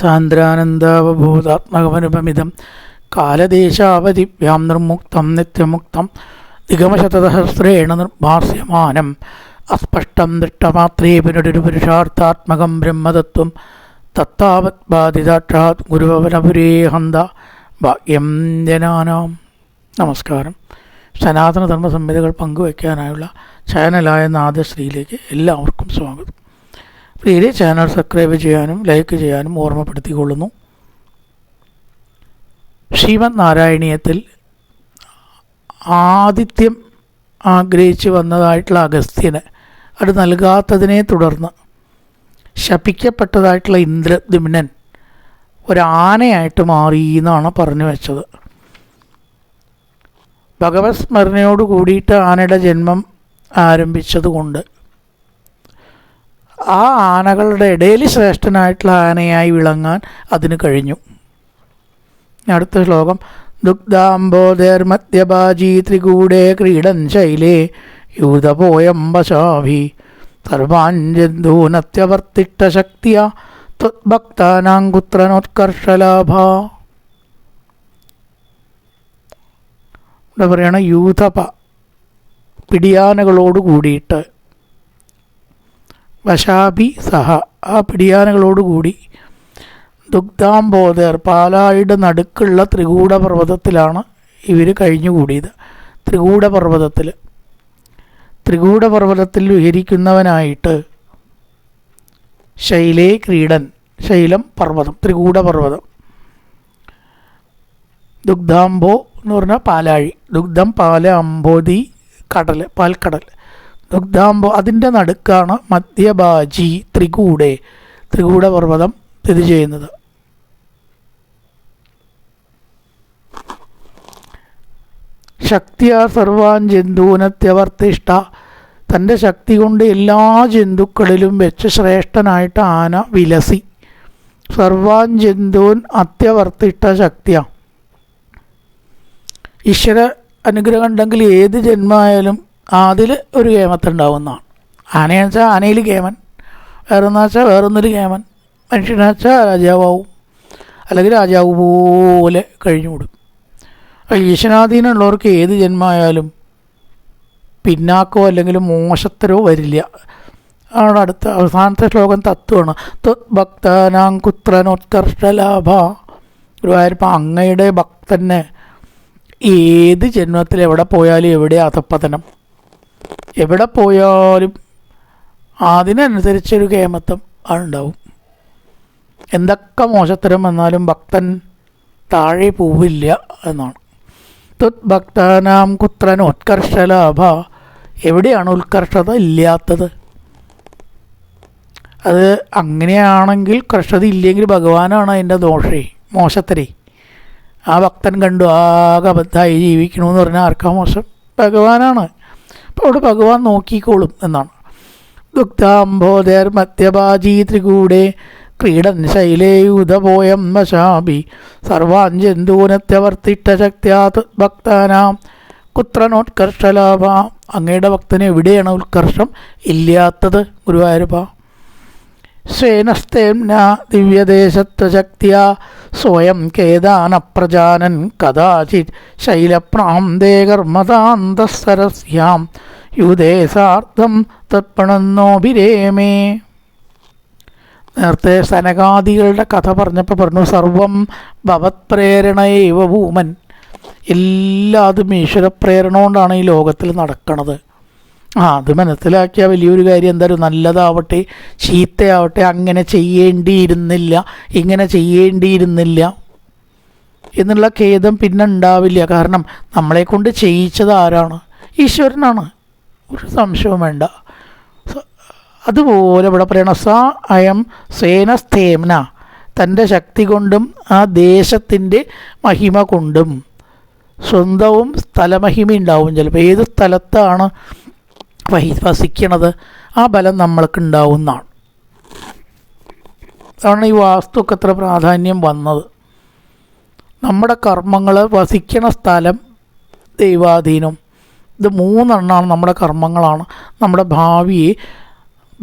സാന്ദ്രാനന്ദാവബോധാത്മകമനുപമിതം. കാലദേശാവധിഭ്യാം നിർമുക്തം നിത്യമുക്തം നിഗമശതസഹസ്രേണ നിർഭാസ്യമാനം. അസ്പഷ്ടം ദൃഷ്ടമാത്രേ പുനരൊരു പുരുഷാർത്ഥാത്മകം ബ്രഹ്മതത്വം. തത്താവത് ബാധിതാക്ഷാത് ഗുരുഭവനപുരേ ഹന്ത. ഭാഗ്യം ജനാനാം. നമസ്കാരം. സനാതന ധർമ്മ സംഹിതകൾ പങ്കുവയ്ക്കാനായുള്ള ചാനലായ നാദശ്രീയിലേക്ക് എല്ലാവർക്കും സ്വാഗതം. പ്രിയരെ ചാനൽ സബ്സ്ക്രൈബ് ചെയ്യാനും ലൈക്ക് ചെയ്യാനും ഓർമ്മപ്പെടുത്തിക്കൊള്ളുന്നു. ശ്രീമദ് നാരായണീയത്തിൽ ആദിത്യം ആഗ്രഹിച്ച് വന്നതായിട്ടുള്ള അഗസ്ത്യന് അത് നൽകാത്തതിനെ തുടർന്ന് ശപിക്കപ്പെട്ടതായിട്ടുള്ള ഇന്ദ്രദ്യുമ്നൻ ഒരാനയായിട്ട് മാറി എന്നാണ് പറഞ്ഞു വെച്ചത്. ഭഗവത് സ്മരണയോട് കൂടിയിട്ട് ആനയുടെ ജന്മം ആരംഭിച്ചതുകൊണ്ട് ആ ആനകളുടെ ഇടയിൽ ശ്രേഷ്ഠനായിട്ടുള്ള ആനയായി വിളങ്ങാൻ അതിന് കഴിഞ്ഞു. അടുത്ത ശ്ലോകം. ദുഗ്ധാംബോധേർമദ്യബാജി ത്രികൂടേ ക്രീഡൻ ശൈലേ യൂതപോയംബശാഭി സർവാഞ്ജന്തൂനത്യവർത്തിട്ട ശക്തിയ ത്വത്ഭക്താനാങ്കുത്രനോത്കർഷലാഭ ഇവിടെ പറയണ? യൂതപ പിടിയാനകളോട് കൂടിയിട്ട് വശാഭി സഹ. ആ പിടിയാനകളോടുകൂടി ദുഗ്ധാംബോധർ പാലായുടെ നടുക്കുള്ള ത്രികൂടപർവതത്തിലാണ് ഇവർ കഴിഞ്ഞുകൂടിയത്. ത്രികൂടപർവതത്തിൽ ത്രികൂടപർവതത്തിൽ ത്രികൂട പർവതത്തിൽ വിഹരിക്കുന്നവനായിട്ട് ശൈലേ ക്രീഡൻ ശൈലം പർവതം ത്രികൂടപർവതം. ദുഗ്ധാംബോ എന്ന് പറഞ്ഞാൽ പാലാഴി. ദുഗ്ധം പാല അമ്പോതി കടൽ പാൽക്കടൽ ദുഗ്ധാംബോ അതിന്റെ നടുക്കാണ് മധ്യബാജി ത്രികൂടെ ത്രികൂട പർവതം സ്ഥിതി ചെയ്യുന്നത്. ശക്തിയാ സർവാൻ ജന്തുവിനത്യവർത്തിഷ്ട തന്റെ ശക്തി കൊണ്ട് എല്ലാ ജന്തുക്കളിലും വെച്ച് ശ്രേഷ്ഠനായിട്ട് ആന വിലസി. സർവാൻ ജന്തുവിൻ അത്യവർത്തിഷ്ട ശക്തിയാണ് ഈശ്വര അനുഗ്രഹം ഉണ്ടെങ്കിൽ ഏത് ജന്മമായാലും അതിൽ ഒരു കേമത്തുണ്ടാവുന്നതാണ്. ആനയെന്ന് വെച്ചാൽ ആനയിൽ കേമൻ വേറൊന്നു വെച്ചാൽ വേറൊന്നൊരു കേമൻ മനുഷ്യനെന്ന് വെച്ചാൽ രാജാവാവും അല്ലെങ്കിൽ രാജാവ് പോലെ കഴിഞ്ഞുകൂടും ഈശ്വരാധീനമുള്ളവർക്ക് ഏത് ജന്മമായാലും പിന്നാക്കോ അല്ലെങ്കിൽ മോശത്തരോ വരില്ല. ആണ് അടുത്ത അവസാനത്തെ ശ്ലോകം തത്വമാണ്. ഭക്തനാം കുത്രനോത്കർഷ്ടലാഭ ഗുരുവായൂരപ്പം അങ്ങയുടെ ഭക്തനെ ഏത് ജന്മത്തിൽ എവിടെ പോയാലും എവിടെ അധപ്പതനം എവിടെ പോയാലും അതിനനുസരിച്ചൊരു കേമത്വം ഉണ്ടാവും എന്തൊക്കെ മോശത്തരം വന്നാലും ഭക്തൻ താഴെ പോവില്ല എന്നാണ്. തുത് ഭക്താനാം കുത്രൻ ഉത്കർഷലാഭ എവിടെയാണ് ഉത്കർഷത? ഇല്ലാത്തത്. അത് അങ്ങനെയാണെങ്കിൽ കർഷത ഇല്ലെങ്കിൽ ഭഗവാനാണ് അതിന്റെ ദോഷേ മോശത്തരേ. ആ ഭക്തൻ കണ്ടു ആകെ അബദ്ധമായി ജീവിക്കണമെന്ന് പറഞ്ഞാൽ ആർക്കാ മോശം? ഭഗവാനാണ്. അപ്പോൾ ഭഗവാൻ നോക്കിക്കോളും എന്നാണ്. ദുഗ്ധാംബോധേർ മധ്യബാജി ത്രികൂടെ ക്രീഡൻ ശൈലേയുധപോയം മശാബി സർവാൻ ജന്തൂനത്യവർത്തിട്ട ശക്തിയാത് ഭക്താനാം. കുത്രനോത്കർഷലാഭ. അങ്ങയുടെ ഭക്തന് എവിടെയാണ് ഉത്കർഷം? ഇല്ലാത്തത് ഗുരുവായൂരപ്പ. സ്വേനസ്തേംന ദിവ്യദേശത്വശക്തിയ സ്വയം കേദാനപ്രജാനൻ കഥാചിത് ശൈലപ്രാന്തേ കർമ്മതാന്തസരസ്യാം യുദേശാർത്ഥം തത്പണന്നോഭിരേമേ. നേരത്തെ സനകാദികളുടെ കഥ പറഞ്ഞപ്പോൾ പറഞ്ഞു സർവം ഭവത്പ്രേരണയേവ ഭൂമൻ. എല്ലാതും ഈശ്വരപ്രേരണ കൊണ്ടാണ് ഈ ലോകത്തിൽ നടക്കുന്നത് ആ അത് മനസ്സിലാക്കിയ വലിയൊരു കാര്യം എന്തായാലും നല്ലതാവട്ടെ ചീത്തയാവട്ടെ അങ്ങനെ ചെയ്യേണ്ടിയിരുന്നില്ല ഇങ്ങനെ ചെയ്യേണ്ടിയിരുന്നില്ല എന്നുള്ള ഖേദം പിന്നെ ഉണ്ടാവില്ല. കാരണം നമ്മളെ കൊണ്ട് ചെയ്യിച്ചത് ആരാണ്? ഈശ്വരനാണ്. ഒരു സംശയവും വേണ്ട. അതുപോലെ ഇവിടെ പറയണ സ അയം സേനസ്ഥേംന തന്റെ ശക്തി കൊണ്ടും ആ ദേശത്തിന്റെ മഹിമ കൊണ്ടും സ്വന്തവും സ്ഥലമഹിമ ഉണ്ടാവും ചിലപ്പോൾ ഏത് സ്ഥലത്താണ് വസിക്കണത് ആ ബലം നമ്മൾക്ക് ഉണ്ടാവുന്നതാണ് അതാണ് ഈ വാസ്തുക്ക് അത്ര പ്രാധാന്യം വന്നത്. നമ്മുടെ കർമ്മങ്ങൾ വസിക്കണ സ്ഥലം ദൈവാധീനം. ഇത് മൂന്നെണ്ണമാണ് നമ്മുടെ കർമ്മങ്ങളാണ് നമ്മുടെ ഭാവിയെ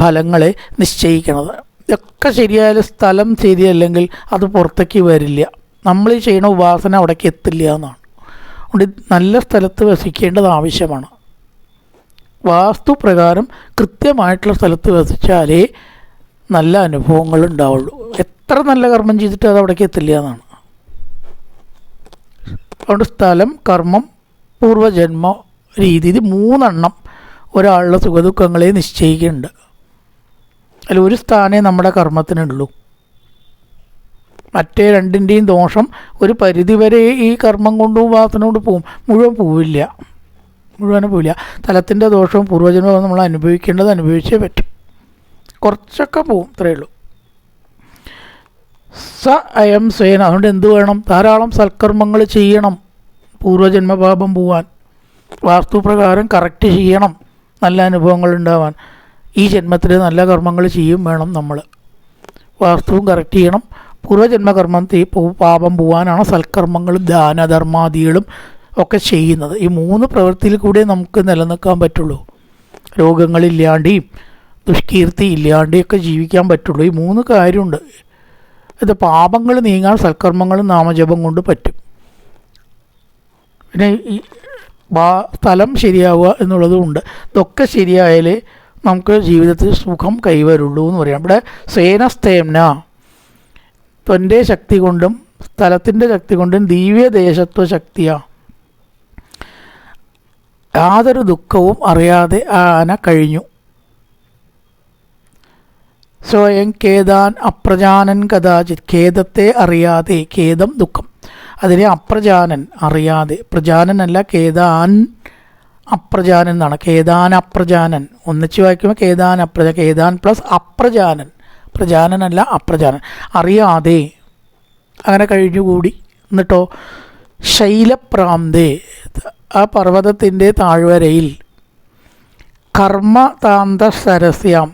ഫലങ്ങളെ നിശ്ചയിക്കുന്നത് ഇതൊക്കെ ശരിയായാലും സ്ഥലം ശരിയല്ലെങ്കിൽ അത് പുറത്തേക്ക് വരില്ല. നമ്മൾ ചെയ്യണ ഉപാസന അവിടേക്ക് എത്തില്ല എന്നാണ്. അതുകൊണ്ട് നല്ല സ്ഥലത്ത് വസിക്കേണ്ടത് ആവശ്യമാണ്. വാസ്തു പ്രകാരം കൃത്യമായിട്ടുള്ള സ്ഥലത്ത് വസിച്ചാലേ നല്ല അനുഭവങ്ങൾ ഉണ്ടാവുള്ളൂ. എത്ര നല്ല കർമ്മം ചെയ്തിട്ട് അത് അവിടേക്ക് എത്തില്ല എന്നാണ്. അതുകൊണ്ട് സ്ഥലം കർമ്മം പൂർവജന്മ രീതി ഇത് മൂന്നെണ്ണം ഒരാളുടെ സുഖദുഃഖങ്ങളെ നിശ്ചയിക്കുന്നുണ്ട്. അതിൽ ഒരു സ്ഥാനേ നമ്മുടെ കർമ്മത്തിനുള്ളൂ. മറ്റേ രണ്ടിന്റെയും ദോഷം ഒരു പരിധിവരെ ഈ കർമ്മം കൊണ്ടും വാസന കൊണ്ട് പോവും. മുഴുവൻ പോവില്ല. മുഴുവനും പോയില്ല തലത്തിന്റെ ദോഷവും പൂർവജന്മവും നമ്മൾ അനുഭവിക്കേണ്ടത് അനുഭവിച്ചേ പറ്റും. കുറച്ചൊക്കെ പോവും ഇത്രയേ ഉള്ളൂ. സ അയം സ്വയന അതുകൊണ്ട് എന്ത് വേണം? ധാരാളം സൽക്കർമ്മങ്ങൾ ചെയ്യണം. പൂർവജന്മപാപം പോവാൻ. വാസ്തുപ്രകാരം കറക്റ്റ് ചെയ്യണം. നല്ല അനുഭവങ്ങൾ ഉണ്ടാവാൻ. ഈ ജന്മത്തിൽ നല്ല കർമ്മങ്ങൾ ചെയ്യും വേണം നമ്മൾ. വാസ്തുവും കറക്റ്റ് ചെയ്യണം. പൂർവജന്മകർമ്മം തീ പോ- പാപം പോവാനാണ് സൽക്കർമ്മങ്ങളും ദാനധർമാദികളും ഒക്കെ ചെയ്യുന്നത്. ഈ മൂന്ന് പ്രവൃത്തിയിൽ കൂടെ നമുക്ക് നിലനിൽക്കാൻ പറ്റുള്ളൂ. രോഗങ്ങളില്ലാണ്ടെയും ദുഷ്കീർത്തി ഇല്ലാണ്ടെയും ഒക്കെ ജീവിക്കാൻ പറ്റുള്ളൂ. ഈ മൂന്ന് കാര്യമുണ്ട്. ഇത് പാപങ്ങൾ നീങ്ങാൻ സൽക്കർമ്മങ്ങളും നാമജപം കൊണ്ട് പറ്റും. പിന്നെ ഈ സ്ഥലം ശരിയാവുക എന്നുള്ളതും ഉണ്ട്. ഇതൊക്കെ ശരിയായാലേ നമുക്ക് ജീവിതത്തിൽ സുഖം കൈവരുള്ളൂ എന്ന് പറയാം. ഇവിടെ സേനസ്തേംന ത്വന്റെ ശക്തി കൊണ്ടും സ്ഥലത്തിന്റെ ശക്തി കൊണ്ടും ദിവ്യദേശത്വ ശക്തിയാ. യാതൊരു ദുഃഖവും അറിയാതെ ആ ആന കഴിഞ്ഞു. സ്വയം ഖേദാൻ അപ്രജാനൻ കഥാചിത് ഖേദത്തെ അറിയാതെ ഖേദം ദുഃഖം. അതിനെ അപ്രജാനൻ അറിയാതെ പ്രജാനനല്ല ഖേദാൻ അപ്രജാനൻ എന്നാണ്. ഖേദാൻ അപ്രജാനൻ. ഒന്നിച്ച് വായിക്കുമ്പോൾ ഖേദാൻ അപ്രജ ഖേദാൻ പ്ലസ് അപ്രജാനൻ. പ്രജാനനല്ല അപ്രജാനൻ. അറിയാതെ അങ്ങനെ കഴിഞ്ഞുകൂടി. എന്നിട്ടോ ശൈലപ്രാന്തേ ആ പർവതത്തിന്റെ താഴ്വരയിൽ കർമ്മതാന്ത സരസ്യാം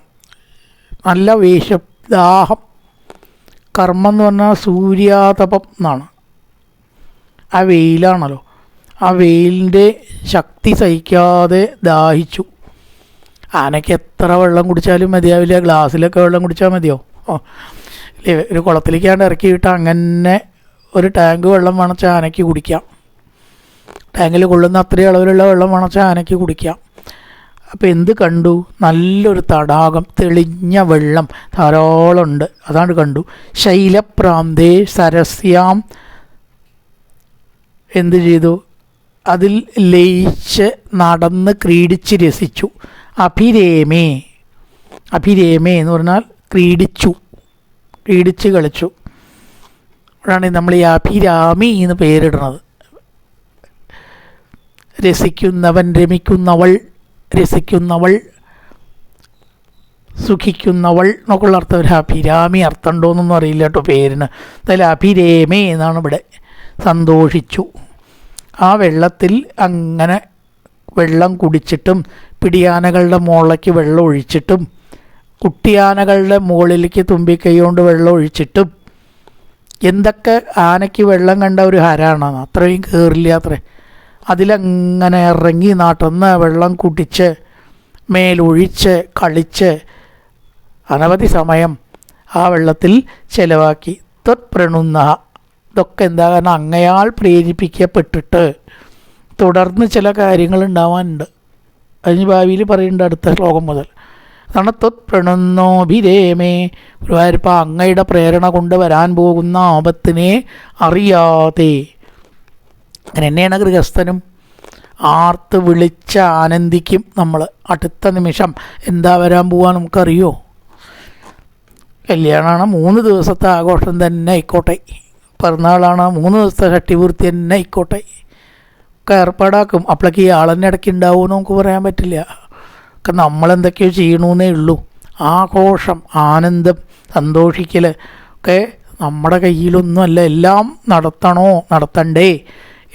നല്ല വേഷ ദാഹം കർമ്മം എന്ന് പറഞ്ഞാൽ സൂര്യാതപം എന്നാണ്. ആ വെയിലാണല്ലോ. ആ വെയിലിന്റെ ശക്തി സഹിക്കാതെ ദാഹിച്ചു. ആനയ്ക്ക് എത്ര വെള്ളം കുടിച്ചാലും മതിയാവില്ല ഗ്ലാസ്സിലൊക്കെ വെള്ളം കുടിച്ചാൽ മതിയോ? ഒരു കുളത്തിലേക്കാണ്ട് ഇറക്കി വിട്ട് അങ്ങനെ ഒരു ടാങ്ക് വെള്ളം വേണച്ച ആനയ്ക്ക് കുടിക്കാം. ടാങ്കിൽ കൊള്ളുന്ന അത്രയും അളവിലുള്ള വെള്ളം വേണച്ചാൽ ആനയ്ക്ക് കുടിക്കാം. അപ്പോൾ എന്ത് കണ്ടു? നല്ലൊരു തടാകം തെളിഞ്ഞ വെള്ളം ധാരാളം ഉണ്ട്. അതാണ് കണ്ടു. ശൈലപ്രാന്തേ സരസ്യാം. എന്ത് ചെയ്തു? അതിൽ ലയിച്ച് നടന്ന് ക്രീഡിച്ച് രസിച്ചു. അഭിരേമേ. അഭിരേമേ എന്ന് പറഞ്ഞാൽ ക്രീഡിച്ചു. ക്രീഡിച്ച് കളിച്ചു. അവിടെയാണ് നമ്മൾ ഈ അഭിരാമി എന്ന് പേരിടുന്നത്. രസിക്കുന്നവൻ രമിക്കുന്നവൾ രസിക്കുന്നവൾ സുഖിക്കുന്നവൾ എന്നൊക്കെയുള്ള അർത്ഥം. ഒരു അഭിരാമി അർത്ഥം ഉണ്ടോയെന്നൊന്നും അറിയില്ല കേട്ടോ പേരിന്. എന്തായാലും അഭിരേമേ എന്നാണ് ഇവിടെ സന്തോഷിച്ചു. ആ വെള്ളത്തിൽ അങ്ങനെ വെള്ളം കുടിച്ചിട്ടും പിടിയാനകളുടെ മുകളിലേക്ക് വെള്ളം ഒഴിച്ചിട്ടും കുട്ടിയാനകളുടെ മുകളിലേക്ക് തുമ്പിക്കൈകൊണ്ട് വെള്ളം ഒഴിച്ചിട്ടും എന്തൊക്കെ ആനയ്ക്ക് വെള്ളം കണ്ട ഒരു ഹരാണ്. അത്രയും കയറില്ല അത്രേ. അതിലങ്ങനെ ഇറങ്ങി നാട്ടുന്ന വെള്ളം കുടിച്ച് മേലൊഴിച്ച് കളിച്ച് അനവധി സമയം ആ വെള്ളത്തിൽ ചിലവാക്കി. ത്വത്പ്രണുന്ന ഇതൊക്കെ എന്താ കാരണം അങ്ങയാൾ പ്രേരിപ്പിക്കപ്പെട്ടിട്ട് തുടർന്ന് ചില കാര്യങ്ങൾ ഉണ്ടാവാനുണ്ട്. അതിന് ഭാവിയിൽ പറയുന്നുണ്ട് അടുത്ത ശ്ലോകം മുതൽ. അതാണ് ത്വത്പ്രണുന്നോഭിരേമേ ഗുരുവായൂരപ്പ അങ്ങയുടെ പ്രേരണ കൊണ്ട് വരാൻ പോകുന്ന ആപത്തിനെ അറിയാതെ തന്നെയാണ് ഗൃഹസ്ഥനും. ആർത്ത് വിളിച്ച് ആനന്ദിക്കും നമ്മൾ. അടുത്ത നിമിഷം എന്താ വരാൻ പോവാൻ നമുക്കറിയോ? കല്യാണമാണ് മൂന്ന് ദിവസത്തെ ആഘോഷം തന്നെ ആയിക്കോട്ടെ. പിറന്നാളാണ് മൂന്ന് ദിവസത്തെ ഷട്ടിപൂർത്തി തന്നെ ആയിക്കോട്ടെ. ഒക്കെ ഏർപ്പാടാക്കും. അപ്പോഴേക്ക് ഈ ആളെന്നെ ഇടയ്ക്ക് ഉണ്ടാവുമെന്ന് നമുക്ക് പറയാൻ പറ്റില്ല. ഒക്കെ നമ്മളെന്തൊക്കെയോ ചെയ്യണമെന്നേ ഉള്ളൂ. ആഘോഷം ആനന്ദം സന്തോഷിക്കൽ ഒക്കെ നമ്മുടെ കയ്യിലൊന്നുമല്ല. എല്ലാം നടത്തണോ? നടത്തണ്ടേ?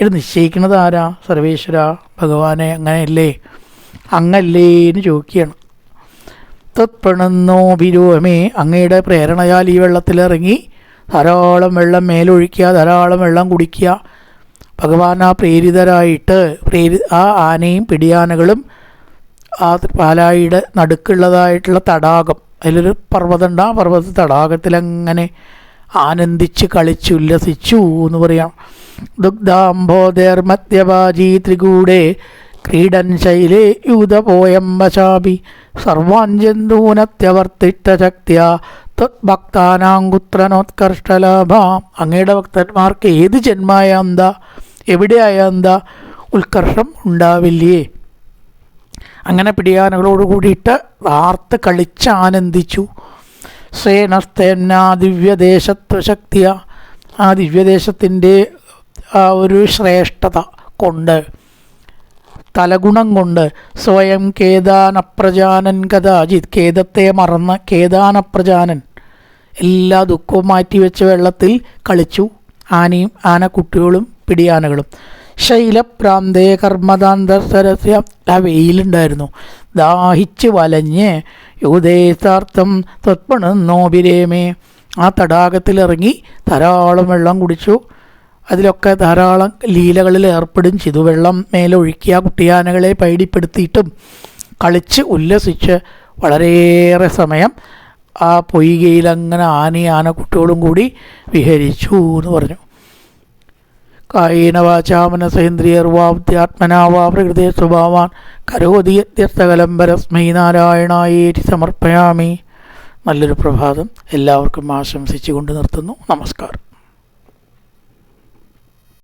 ഇത് നിശ്ചയിക്കുന്നത് ആരാ? സർവേശ്വര ഭഗവാനെ അങ്ങനെയല്ലേ? അങ്ങല്ലേ എന്ന് ചോദിക്കുകയാണ്. തത്പ്രണന്നോ ബിരുവമേ അങ്ങയുടെ പ്രേരണയാൽ ഈ വെള്ളത്തിലിറങ്ങി ധാരാളം വെള്ളം മേലൊഴിക്കുക ധാരാളം വെള്ളം കുടിക്കുക ഭഗവാൻ ആ പ്രേരിതരായിട്ട് പ്രേരി ആ ആനയും പിടിയാനകളും ആ പാലായിയുടെ നടുക്കുള്ളതായിട്ടുള്ള തടാകം അതിലൊരു പർവതമുണ്ട്. ആ പർവത തടാകത്തിലങ്ങനെ ആനന്ദിച്ച് കളിച്ച് ഉല്ലസിച്ചു എന്ന് പറയാം. ദുഗ്ധാംബോധേർ ത്രികൂടേ ക്രീഡൻ ശൈലേ യൂതപോയം വശാപി. സർവാഞ്ജന്തൂനത്യവർത്തിഷ്ടശക്തിയ ഭക്താനാങ്കുത്രനോത്കർഷ്ടലാഭാം അങ്ങയുടെ ഭക്തന്മാർക്ക് ഏത് ജന്മായ എന്താ എവിടെയായ എന്താ ഉത്കർഷം ഉണ്ടാവില്ലേ? അങ്ങനെ പിടിയാനകളോട് കൂടിയിട്ട് വാർത്ത് കളിച്ച് ആനന്ദിച്ചു സേനസ്തേന്നാ ദിവ്യദേശത്വശക്തിയ. ആ ദിവ്യദേശത്തിന്റെ ഒരു ശ്രേഷ്ഠത കൊണ്ട് തലഗുണം കൊണ്ട് സ്വയം കേദാനപ്രജാനൻ കഥാജിത് ഖേദത്തെ മറന്ന് കേദാനപ്രജാനൻ എല്ലാ ദുഃഖവും മാറ്റിവെച്ച വെള്ളത്തിൽ കളിച്ചു ആനയും ആനക്കുട്ടികളും പിടിയാനകളും. ശൈലപ്രാന്തേ കർമ്മദാന്തരസ്യ ആ വെയിലുണ്ടായിരുന്നു. ദാഹിച്ച് വലഞ്ഞ് യുവദേശാർത്ഥം തൊപ്പണ നോബിരേമേ ആ തടാകത്തിലിറങ്ങി ധാരാളം വെള്ളം കുടിച്ചു. അതിലൊക്കെ ധാരാളം ലീലകളിൽ ഏർപ്പെടും. ചെയ്തു വെള്ളം മേലൊഴുക്കിയ കുട്ടിയാനകളെ പേടിപ്പെടുത്തിയിട്ടും കളിച്ച് ഉല്ലസിച്ച് വളരെയേറെ സമയം ആ പൊയ്കയിൽ അങ്ങനെ ആന ആനക്കുട്ടികളും കൂടി വിഹരിച്ചു എന്ന് പറഞ്ഞു. കായേന വാചാമനസേന്ദ്രിയർവാബ്ധ്യാത്മനാ വാ പ്രകൃതി സ്വഭാവാൻ കരോതി യത്യസ്തകലം പരസ്മൈ നാരായണായേറ്റി സമർപ്പയാമി. നല്ലൊരു പ്രഭാതം. എല്ലാവർക്കും ആശംസിച്ചുകൊണ്ട് നിർത്തുന്നു. നമസ്കാരം.